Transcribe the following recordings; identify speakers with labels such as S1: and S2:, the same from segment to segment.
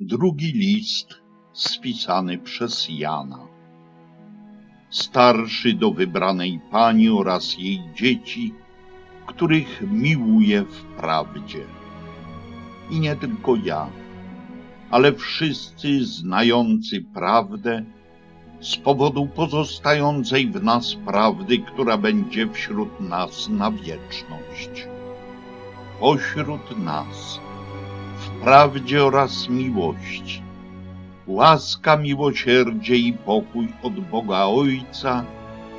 S1: Drugi list spisany przez Jana. Starszy do wybranej pani oraz jej dzieci, których miłuję w prawdzie. I nie tylko ja, ale wszyscy znający prawdę, z powodu pozostającej w nas prawdy, która będzie wśród nas na wieczność. Pośród nas, prawdzie oraz miłości, łaska, miłosierdzie i pokój od Boga Ojca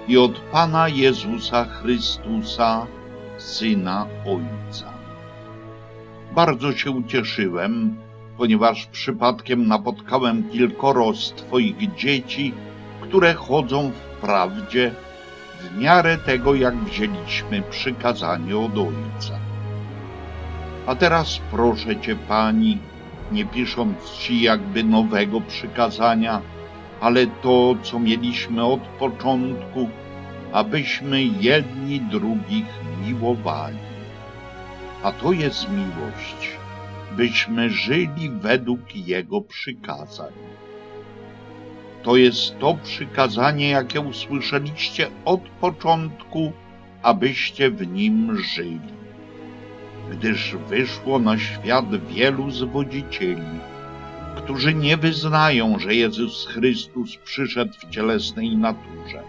S1: i od Pana Jezusa Chrystusa, Syna Ojca. Bardzo się ucieszyłem, ponieważ przypadkiem napotkałem kilkoro z Twoich dzieci, które chodzą w prawdzie w miarę tego, jak wzięliśmy przykazanie od Ojca. A teraz proszę Cię, Pani, nie pisząc Ci jakby nowego przykazania, ale to, co mieliśmy od początku, abyśmy jedni drugich miłowali. A to jest miłość, byśmy żyli według Jego przykazań. To jest to przykazanie, jakie usłyszeliście od początku, abyście w nim żyli. Gdyż wyszło na świat wielu zwodzicieli, którzy nie wyznają, że Jezus Chrystus przyszedł w cielesnej naturze.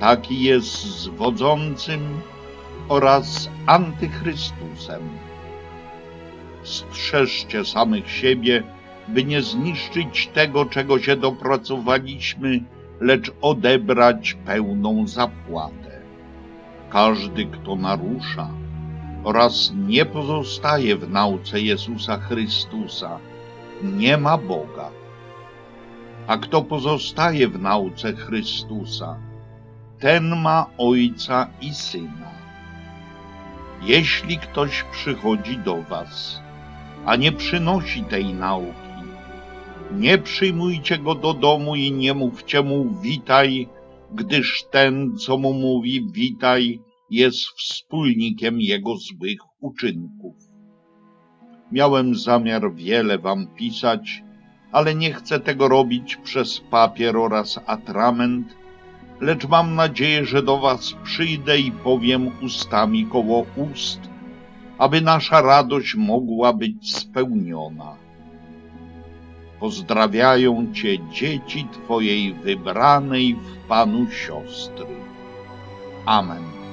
S1: Taki jest zwodzącym oraz antychrystusem. Strzeżcie samych siebie, by nie zniszczyć tego, czego się dopracowaliśmy, lecz odebrać pełną zapłatę. Każdy, kto narusza oraz nie pozostaje w nauce Jezusa Chrystusa, nie ma Boga. A kto pozostaje w nauce Chrystusa, ten ma Ojca i Syna. Jeśli ktoś przychodzi do Was, a nie przynosi tej nauki, nie przyjmujcie go do domu i nie mówcie mu witaj, gdyż ten, co mu mówi witaj, jest wspólnikiem jego złych uczynków. Miałem zamiar wiele wam pisać, ale nie chcę tego robić przez papier oraz atrament, lecz mam nadzieję, że do was przyjdę i powiem ustami koło ust, aby nasza radość mogła być spełniona. Pozdrawiają cię dzieci twojej wybranej w Panu siostry. Amen.